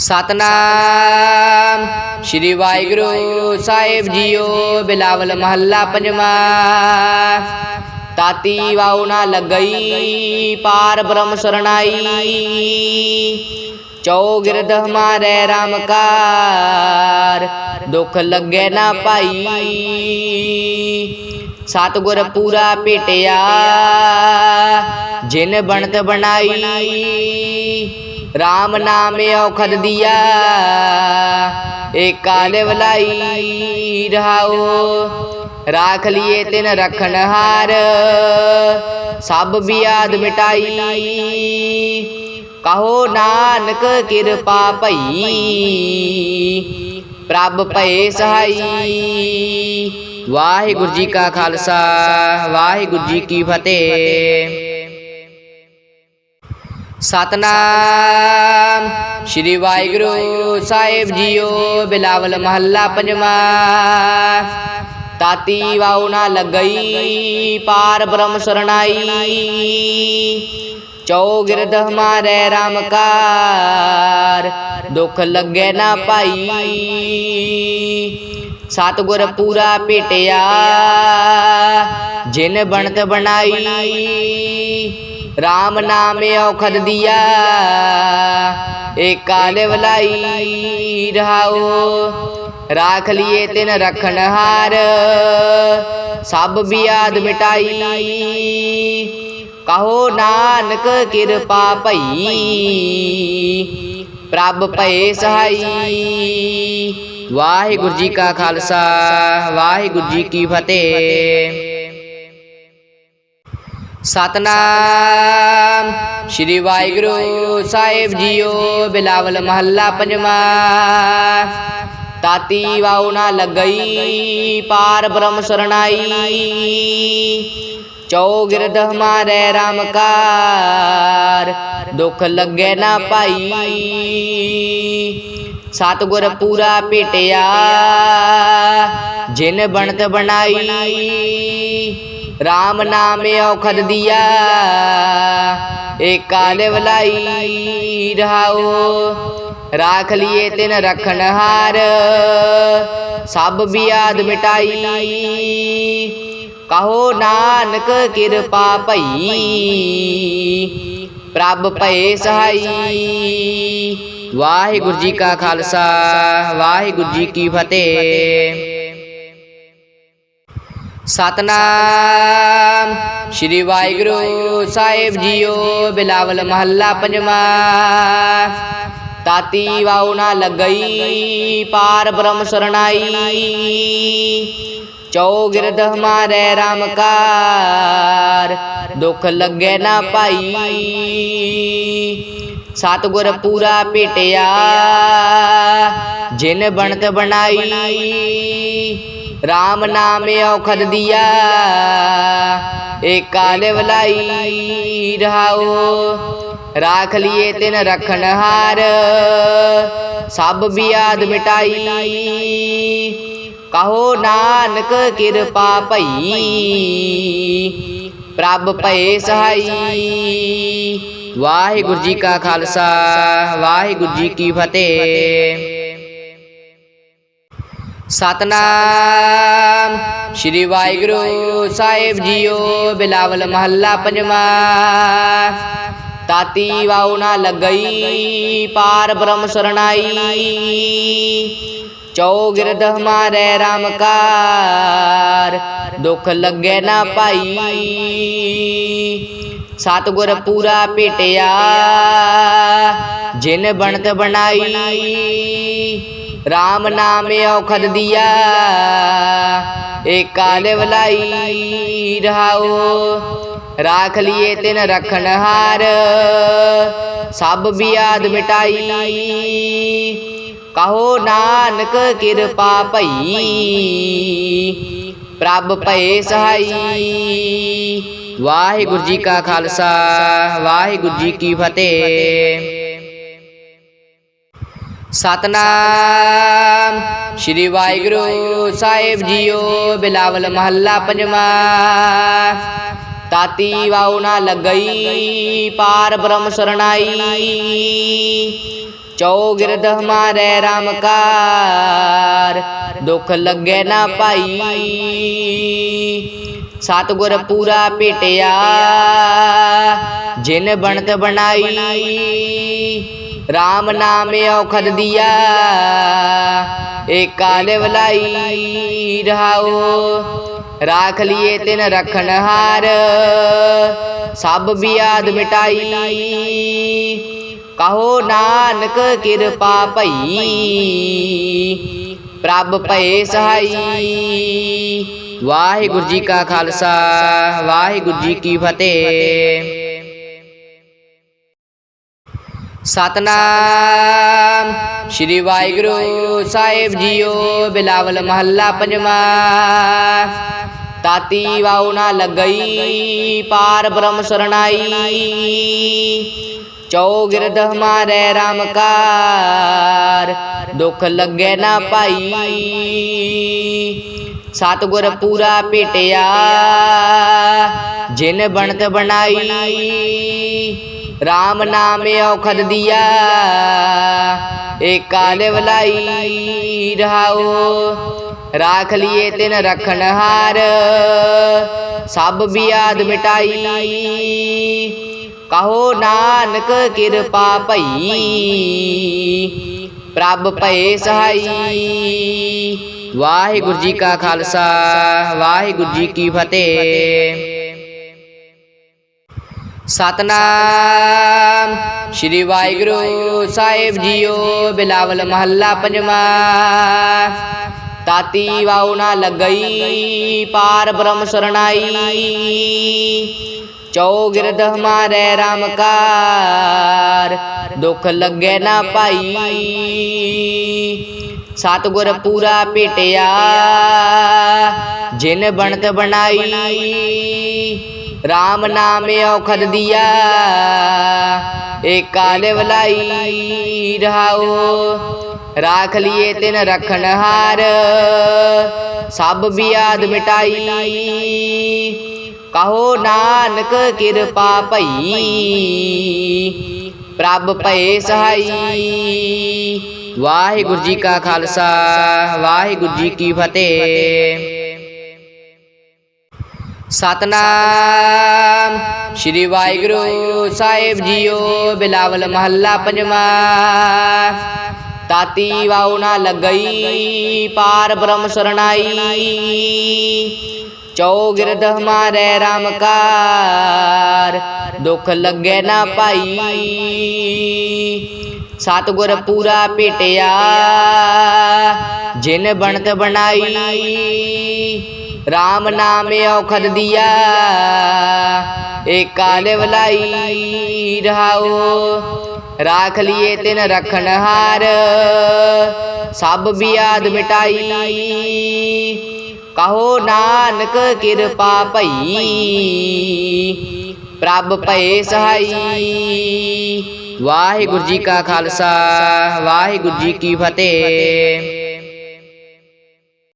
ਸਤਨਾਮ। ਸ੍ਰੀ ਵਾਹਿਗੁਰੂ ਸਾਹਿਬ ਜੀਓ ਬਿਲਾਵਲ ਮਹੱਲਾ ਪੰਜਵਾਂ। ਤਾਤੀ ਵਾਉ ਨਾ ਲੱਗਈ ਪਾਰ ਬ੍ਰਹਮ ਸਰਣਾਈ। ਚੌ ਗਿਰਦ ਹਮਾਰੇ RAM ਕਾਰ ਦੁਖ ਲੱਗੇ ਨਾ ਪਾਈ ਸਤਿਗੁਰ ਪੂਰਾ ਭੇਟਿਆ। ਜਿਨ ਬਣਤ ਬਣਾਈ। RAM ਨਾਮ ਔਖਦ ਦੀਆ, ਏਕਾ ਲਿਵਲਾਈ ਰਹਾਓ ਰਾਖ ਲਿਏ ਤਿਨ ਰਖਣ ਹਾਰ, ਸਭ ਬਿਆਦ ਮਿਟਾਈ। ਕਹੋ ਨਾਨਕ ਕਿਰਪਾ ਭਈ, ਪ੍ਰਭ ਭਏ ਸਹਾਈ। ਵਾਹਿਗੁਰੂ ਜੀ ਕਾ ਖਾਲਸਾ, ਵਾਹਿਗੁਰੂ ਜੀ ਕੀ ਫਤਿਹ। ਸਤਨਾਮ। ਸ੍ਰੀ ਵਾਹਿਗੁਰੂ ਸਾਹਿਬ ਜੀਓ, ਬਿਲਾਵਲ ਮਹੱਲਾ ਪੰਜਵਾਂ। ਤਾਤੀ ਵਾਉ ਨਾ ਲੱਗਈ, ਪਾਰ ਬ੍ਰਹਮ ਸਰਣਾਈ। ਚੌ ਗਿਰਦ ਹਮਾਰੇ RAM ਕਾਰ, ਦੁਖ ਲੱਗੇ ਨਾ ਪਾਈ ਸਤਿਗੁਰ ਪੂਰਾ ਭੇਟਿਆ, ਜਿਨ ਬਣਤ ਬਣਾਈ। RAM ਨਾਮ ਔਖਦ ਦੀਆ ਏਕਾ ਲਿਵਲਾਈ ਰਹਾਓ ਰਾਖ ਲਿਏ ਤਿਨ ਰਖਣ ਹਾਰ, ਸਭ ਬਿਆਦ ਮਿਟਾਈ। ਕਹੋ ਨਾਨਕ ਕਿਰਪਾ ਭਈ, ਪ੍ਰਭ ਭਏ ਸਹਾਈ। ਵਾਹਿਗੁਰੂ ਜੀ ਕਾ ਖਾਲਸਾ, ਵਾਹਿਗੁਰੂ ਜੀ ਕੀ ਫਤਿਹ। ਸਤਨਾਮ। ਸ੍ਰੀ ਵਾਹਿਗੁਰੂ ਸਾਹਿਬ ਜੀਓ, ਬਿਲਾਵਲ ਮਹੱਲਾ ਪੰਜਵਾਂ। ਤਾਤੀ ਵਾਉ ਨਾ ਲੱਗਈ, ਪਾਰ ਬ੍ਰਹਮ ਸਰਣਾਈ। ਚੌ ਗਿਰਦ ਹਮਾਰੇ RAM ਕਾਰ ਦੁਖ ਲੱਗੇ ਨਾ ਪਾਈ ਸਤਿਗੁਰ ਪੂਰਾ ਭੇਟਿਆ, ਜਿਨ ਬਣਤ ਬਣਾਈ। RAM ਨਾਮ ਔਖਦ ਦੀਆ। ਏਕਾ ਲਿਵਲਾਈ ਰਹਾਓ ਰਾਖ ਲਿਏ ਤਿਨ ਰਖਣ ਹਾਰ। ਸਭ ਬਿਆਦ ਮਿਟਾਈ। ਕਹੋ ਨਾਨਕ ਕਿਰਪਾ ਭਈ। ਪ੍ਰਭ ਭਏ ਸਹਾਈ। ਵਾਹਿਗੁਰੂ ਜੀ ਕਾ ਖਾਲਸਾ, ਵਾਹਿਗੁਰੂ ਜੀ ਕੀ ਫਤਿਹ। ਸਤਨਾਮ। ਸ੍ਰੀ ਵਾਹਿਗੁਰੂ ਸਾਹਿਬ ਜੀਓ, ਬਿਲਾਵਲ ਮਹੱਲਾ ਪੰਜਵਾਂ। ਤਾਤੀ ਵਾਉ ਨਾ ਲੱਗਈ, ਪਾਰ ਬ੍ਰਹਮ ਸਰਣਾਈ। ਚੌ ਗਿਰਦ ਹਮਾਰੇ RAM ਕਾਰ, ਦੁਖ ਲੱਗੇ ਨਾ ਪਾਈ ਸਤਿਗੁਰ ਪੂਰਾ ਭੇਟਿਆ, ਜਿਨ ਬਣਤ ਬਣਾਈ। RAM ਨਾਮ ਔਖਦ ਏ ਏਕਾ ਲਿਵਲਾਈ ਰਹਾਓ ਰਾਖ ਲਿਏ ਤਿਨ ਰਖਣ ਹਾਰ, ਸਭ ਬਿਆਦ ਮਿਟਾਈ। ਕਹੋ ਨਾਨਕ ਕਿਰਪਾ ਭਈ, ਪ੍ਰਭ ਭਏ ਸਹਾਈ। ਵਾਹਿਗੁਰੂ ਜੀ ਕਾ ਖਾਲਸਾ, ਵਾਹਿਗੁਰੂ ਜੀ ਕੀ ਫਤਿਹ। ਸਤਨਾਮ। ਸ੍ਰੀ ਵਾਹਿਗੁਰੂ ਸਾਹਿਬ ਜੀਓ, ਬਿਲਾਵਲ ਮਹੱਲਾ ਪੰਜਵਾਂ। ਤਾਤੀ ਵਾਉ ਨਾ ਲੱਗਈ, ਪਾਰ ਬ੍ਰਹਮ ਸਰਣਾਈ। ਚੌ ਗਿਰਦ ਹਮਾਰੇ RAM ਕਾਰ ਦੁਖ ਲੱਗੇ ਨਾ ਪਾਈ। ਸਤਿਗੁਰ ਪੂਰਾ ਭੇਟਿਆ, ਜਿਨ ਬਣਤ ਬਣਾਈ। RAM ਨਾਮ ਔਖਦ ਏ ਕਾਲੇ ਵਲਾਈ ਰਹਾਓ ਰਾਖ ਲਿਏ ਤਿਨ ਰਖਣ ਹਾਰ, ਸਭ ਬਿਆਦ ਮਿਟਾਈ। ਕਹੋ ਨਾਨਕ ਕਿਰਪਾ ਭਈ, ਪ੍ਰਭ ਭਏ ਸਹਾਈ। ਵਾਹਿਗੁਰੂ ਜੀ ਕਾ ਖਾਲਸਾ, ਵਾਹਿਗੁਰੂ ਜੀ ਕੀ ਫਤਿਹ। ਸਤਨਾਮ। ਸ੍ਰੀ ਵਾਹਿਗੁਰੂ ਸਾਹਿਬ ਜੀਓ, ਬਿਲਾਵਲ ਮਹੱਲਾ ਪੰਜਵਾਂ। ਤਾਤੀ ਵਾਉ ਨਾ ਲੱਗਈ, ਪਾਰ ਬ੍ਰਹਮ ਸਰਣਾਈ। ਚੌਗਿਰਦ ਹਮਾਰੇ RAM ਕਾਰ ਦੁਖ ਲੱਗੇ ਨਾ ਭਾਈ। ਸਤਿਗੁਰ ਪੂਰਾ ਭੇਟਿਆ, ਜਿਨ ਬਣਤ ਬਣਾਈ। RAM ਨਾਮ ਔਖਦ ਦਿਆ। ਏਕਾ ਲਿਵਲਾਈ ਰਹਾਓ ਰਾਖ ਲਿਏ ਤਿਨ ਰਖਣ ਹਾਰ। ਸਭ ਬਿਆਦ ਮਿਟਾਈ। ਕਹੋ ਨਾਨਕ ਕਿਰਪਾ ਭਈ। ਪ੍ਰਭ ਭਏ ਸਹਾਈ। ਵਾਹਿਗੁਰੂ ਜੀ ਕਾ ਖਾਲਸਾ, ਵਾਹਿਗੁਰੂ ਜੀ ਕੀ ਫਤਿਹ। ਸਤਨਾਮ। ਸ਼੍ਰੀ ਵਾਹਿਗੁਰੂ ਸਾਹਿਬ ਜੀਓ, ਬਿਲਾਵਲ ਮਹੱਲਾ ਪੰਜਵਾ। ਤਾਤੀ ਵਾਉ ਨਾ ਲੱਗਈ, ਪਾਰ ਬ੍ਰਹਮ ਸਰਣਾਈ। ਚੌਗਿਰਦ ਹਮਾਰੇ RAM ਕਾਰ ਦੁਖ ਲੱਗੇ ਨਾ ਭਾਈ। ਸਤਿਗੁਰ ਪੂਰਾ ਭੇਟਿਆ, ਜਿਨ ਬਣਤ ਬਣਾਈ। RAM ਨਾਮ ਔਖਦ ਦਿਆ, ਏਕਾ ਲਿਵਲਾਈ ਰਹਾਓ ਰਾਖ ਲਿਏ ਤਿਨ ਰਖਣ ਹਾਰ, ਸਭ ਬਿਆਦ ਮਿਟਾਈ। ਕਹੋ ਨਾਨਕ ਕਿਰਪਾ ਭਈ, ਪ੍ਰਭ ਭਏ ਸਹਾਈ। ਵਾਹਿਗੁਰੂ ਜੀ ਕਾ ਖਾਲਸਾ, ਵਾਹਿਗੁਰੂ ਜੀ ਕੀ ਫਤਿਹ। ਸਤਨਾਮ। ਸ਼੍ਰੀ ਵਾਹਿਗੁਰੂ ਸਾਹਿਬ ਜੀਓ, ਬਿਲਾਵਲ ਮਹੱਲਾ ਪੰਜਵਾ। ਤਾਤੀ ਵਾਉ ਨਾ ਲੱਗਈ, ਪਾਰ ਬ੍ਰਹਮ ਸਰਣਾਈ। ਚੌਗਿਰਦ ਹਮਾਰੇ RAM ਕਾਰ ਦੁਖ ਲੱਗੇ ਨਾ ਪਾਈ ਸਤਿਗੁਰ ਪੂਰਾ ਭੇਟਿਆ, ਜਿਨ ਬਣਤ ਬਣਾਈ। RAM ਨਾਮ ਔਖਦ ਦਿਆ, ਏਕਾ ਲਿਵਲਾਈ ਰਹਾਓ ਰਾਖ ਲਿਏ ਤਿਨ ਰਖਣ ਹਾਰ, ਸਭ ਬਿਆਦ ਮਿਟਾਈ। ਕਹੋ ਨਾਨਕ ਕਿਰਪਾ ਭਈ, ਪ੍ਰਭ ਭਏ ਸਹਾਈ। ਵਾਹਿਗੁਰੂ ਜੀ ਕਾ ਖਾਲਸਾ, ਵਾਹਿਗੁਰੂ ਜੀ ਕੀ ਫਤਿਹ। ਸਤਨਾਮ। ਸ਼੍ਰੀ ਵਾਹਿਗੁਰੂ ਸਾਹਿਬ ਜੀਓ ਬਿਲਾਵਲ ਮਹੱਲਾ ਪੰਜਵਾ। ਤਾਤੀ ਵਾਉ ਨਾ ਲੱਗਈ, ਪਾਰ ਬ੍ਰਹਮ ਸਰਣਾਈ। ਚੌਗਿਰਦ ਹਮਾਰੇ RAM ਕਾਰ, ਦੁਖ ਲੱਗੇ ਨਾ ਭਾਈ ਸਤਿਗੁਰ ਪੂਰਾ ਭੇਟਿਆ, ਜਿਨ ਬਣਤ ਬਣਾਈ। RAM ਨਾਮ ਔਖਦ ਦਿਆ, ਏਕਾ ਲਿਵਲਾਈ ਰਹਾਓ ਰਾਖ ਲਿਏ ਤਿਨ ਰਖਣ ਸਭ ਬਿਆਦ ਮਿਟਾਈ ਕਹੋ ਰਹਾਓ ਰਾਖ ਲਿਏ ਤਿਨ ਰਖਣ ਹਾਰ, ਸਭ ਬਿਆਦ ਮਿਟਾਈ। ਕਹੋ ਨਾਨਕ ਕਿਰਪਾ ਭਈ, ਪ੍ਰਭ ਭਏ ਸਹਾਈ। ਵਾਹਿਗੁਰੂ ਜੀ ਕਾ ਖਾਲਸਾ, ਵਾਹਿਗੁਰੂ ਜੀ ਕੀ ਫਤਿਹ।